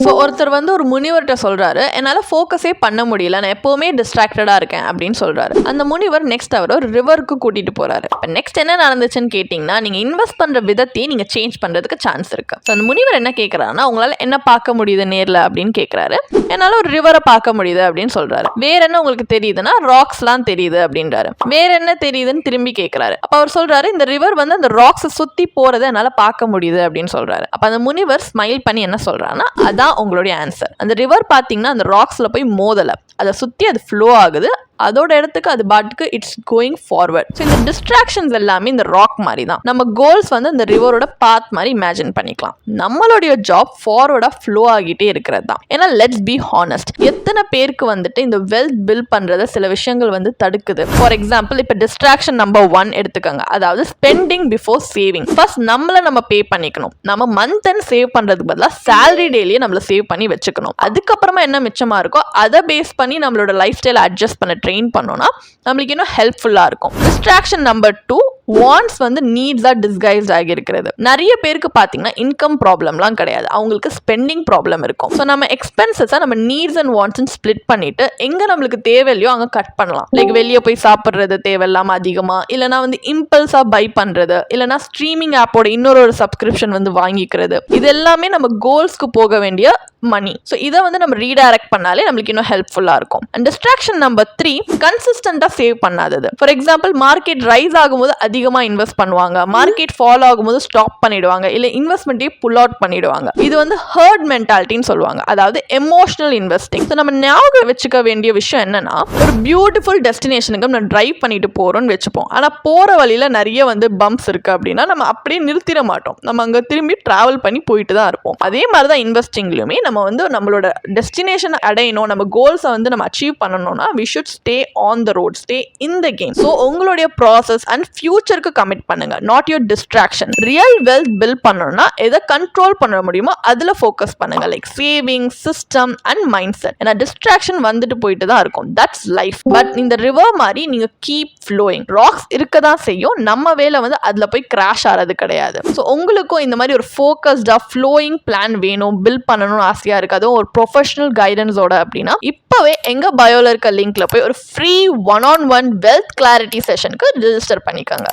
So ஒருத்தர் வந்து ஒரு முனிவர்கிட்ட சொல்கிறாரு என்னால் ஃபோக்கஸே பண்ண முடியல. நான் எப்போவுமே டிஸ்ட்ராக்டடாக இருக்கேன் அப்படின்னு சொல்கிறாரு அந்த முனிவர் நெக்ஸ்ட் அவர் ஒரு ரிவருக்கு கூட்டிகிட்டு போகிறாரு இப்போ நெக்ஸ்ட் என்ன நடந்துச்சுன்னு கேட்டிங்கன்னா நீங்கள் இன்வெஸ்ட் பண்ணுற விதத்தையும் நீங்கள் சேஞ்ச் பண்ணுறதுக்கு சான்ஸ் இருக்குது ஸோ அந்த முனிவர் என்ன கேட்குறாருன்னா உங்களால் என்ன பார்க்க முடியுது நேரில்? அப்படின்னு கேட்குறாரு என்னால் ஒரு ரிவரை பார்க்க முடியுது அப்படின்னு சொல்கிறாரு வேற என்ன உங்களுக்கு தெரியுதுன்னா ராக்ஸ்லாம் தெரியுது அப்படின்றாரு. வேற என்ன தெரியுதுன்னு திரும்பி கேட்குறாரு அப்போ அவர் சொல்கிறாரு இந்த ரிவர் வந்து அந்த ராக்ஸை சுற்றி போகிறத என்னால் பார்க்க முடியுது அப்படின்னு சொல்கிறாரு அப்போ அந்த முனிவர் ஸ்மைல் பண்ணி என்ன சொல்கிறாருன்னா அதான் உங்களுடைய ஆன்சர் அந்த ரிவர் பார்த்தீங்கன்னா அந்த ராக்ஸில் போய் மோதலை. அதை சுற்றி அது ஃப்ளோ ஆகுது. அதோட இடத்துக்கு அது பாட்டுக்கு இட்ஸ் கோயிங் ஃபார்வர்ட் ஸோ இந்த டிஸ்ட்ராக்ஷன்ஸ் எல்லாமே இந்த ராக் மாதிரி தான் நம்ம கோல்ஸ் வந்து இந்த ரிவரோட பாத் மாதிரி இமேஜின் பண்ணிக்கலாம். நம்மளுடைய ஜாப் ஃபார்வர்டாக ஃப்ளோ ஆகிட்டே இருக்கிறது தான் ஏன்னா லெட்ஸ் பி ஹானஸ்ட் எத்தனை பேருக்கு வந்துட்டு இந்த வெல்த் பில்ட் பண்ணுறத சில விஷயங்கள் வந்து தடுக்குது? ஃபார் எக்ஸாம்பிள் இப்போ டிஸ்ட்ராக்ஷன் நம்பர் ஒன் எடுத்துக்கோங்க. அதாவது ஸ்பெண்டிங் பிஃபோர் சேவிங் ஃபர்ஸ்ட் நம்மளை நம்ம பே பண்ணிக்கணும். நம்ம மந்த் அண்ட் சேவ் பண்ணுறதுக்கு பதிலாக சேலரி டேலியே நம்மளை சேவ் பண்ணி வச்சுக்கணும். அதுக்கப்புறமா என்ன மிச்சமாக இருக்கோ அதை பேஸ் பண்ணி நம்மளோட லைஃப் ஸ்டைல் அட்ஜஸ்ட் பண்ணிட்டு ட்ரெயின் பண்ணோம்னா நம்மளுக்கு இன்னும் ஹெல்ப்ஃபுல்லாக இருக்கும். டிஸ்ட்ராக்ஷன் நம்பர் டூ வாண்ட்ஸ் வந்து நீட்ஸாக டிஸ்கைஸ்ட் ஆகியிருக்கிறது. நிறைய பேருக்கு பார்த்தீங்கன்னா இன்கம் ப்ராப்ளம்லாம் கிடையாது. அவங்களுக்கு ஸ்பெண்டிங் ப்ராப்ளம் இருக்கும். ஸோ நம்ம எக்ஸ்பென்சஸை நம்ம நீட்ஸ் அண்ட் வாண்ட்ஸ்னு ஸ்ப்ளிட் பண்ணிட்டு எங்கே நம்மளுக்கு தேவையில்லையோ அங்கே கட் பண்ணலாம். லைக் வெளியே போய் சாப்பிட்றது தேவையில்லாமல் அதிகமாக இல்லைனா வந்து இம்பல்ஸாக பை பண்ணுறது இல்லைனா ஸ்ட்ரீமிங் ஆப்போட இன்னொரு ஒரு சப்ஸ்கிரிப்ஷன் வந்து வாங்கிக்கிறது. இது எல்லாமே நம்ம கோல்ஸ்க்கு போக வேண்டிய மணி ஸோ இதை வந்து நம்ம ரீடைரக்ட் பண்ணாலே நம்மளுக்கு இன்னும் ஹெல்ப்ஃபுல்லாக இருக்கும். அண்ட் டிஸ்ட்ராக்ஷன் நம்பர் த்ரீ கன்சிஸ்டண்டாக சேவ் பண்ணாதது. ஃபார் எக்ஸாம்பிள் மார்க்கெட் ரைஸ் ஆகும்போது அதிகமாக இன்வெஸ்ட் பண்ணுவாங்க. மார்க்கெட் ஃபாலோ ஆகும்போது ஸ்டாப் பண்ணிடுவாங்க. இல்லை இன்வெஸ்ட்மெண்ட்டே புல் அவுட் பண்ணிடுவாங்க. இது வந்து ஹர்ட் மென்டாலிட்டின்னு சொல்லுவாங்க. அதாவது எமோஷனல் இன்வெஸ்டிங் ஸோ நம்ம ஞாபகம் வச்சுக்க வேண்டிய விஷயம் என்னன்னா ஒரு பியூட்டிஃபுல் டெஸ்டினேஷனுக்கு நம்ம டிரைவ் பண்ணிட்டு போகிறோம்னு வச்சுப்போம். ஆனால் போகிற வழியில் நிறைய வந்து பம்ப்ஸ் இருக்குது அப்படின்னா நம்ம அப்படியே நிறுத்திட மாட்டோம். நம்ம அங்கே திரும்பி ட்ராவல் பண்ணி போயிட்டு தான் இருப்போம். அதே மாதிரி தான் இன்வெஸ்டிங்லையுமே நம்ம வந்து நம்மளோட டெஸ்டினேஷன் அடையணும். நம்ம கோல்ஸை வந்து நம்ம அச்சீவ் பண்ணணும்னா we should stay on the road stay in the game so உங்களுடைய ப்ராசஸ் அண்ட் ஃபியூச்சருக்கு கமிட் பண்ணுங்க. Not your distraction real wealth build பண்ணணும்னா எதை கண்ட்ரோல் பண்ண முடியுமோ அதில் ஃபோக்கஸ் பண்ணுங்க. Like saving system and mind set ஏன்னா டிஸ்ட்ராக்ஷன் வந்துட்டு போயிட்டு தான் இருக்கும். தட்ஸ் லைஃப் பட் இந்த ரிவர் மாதிரி நீங்கள் கீப் ஃப்ளோயிங் ராக்ஸ் இருக்க தான் செய்யும். நம்ம வேலை வந்து அதில் போய் கிராஷ் ஆகிறது கிடையாது. ஸோ உங்களுக்கும் இந்த மாதிரி ஒரு ஃபோக்கஸ்டாக ஃப்ளோயிங் பிளான் வேணும் பில்ட் பண்ணணும்னு ஆசையாக இருக்குது. அதுவும் ஒரு ப்ரொஃபஷனல் கைடன்ஸோட அப்படின்னா இப்போவே எங்கள் பயோல இருக்க லிங்க்ல போய் ஒரு free one on one wealth clarity செஷனுக்கு register பண்ணிக்கோங்க.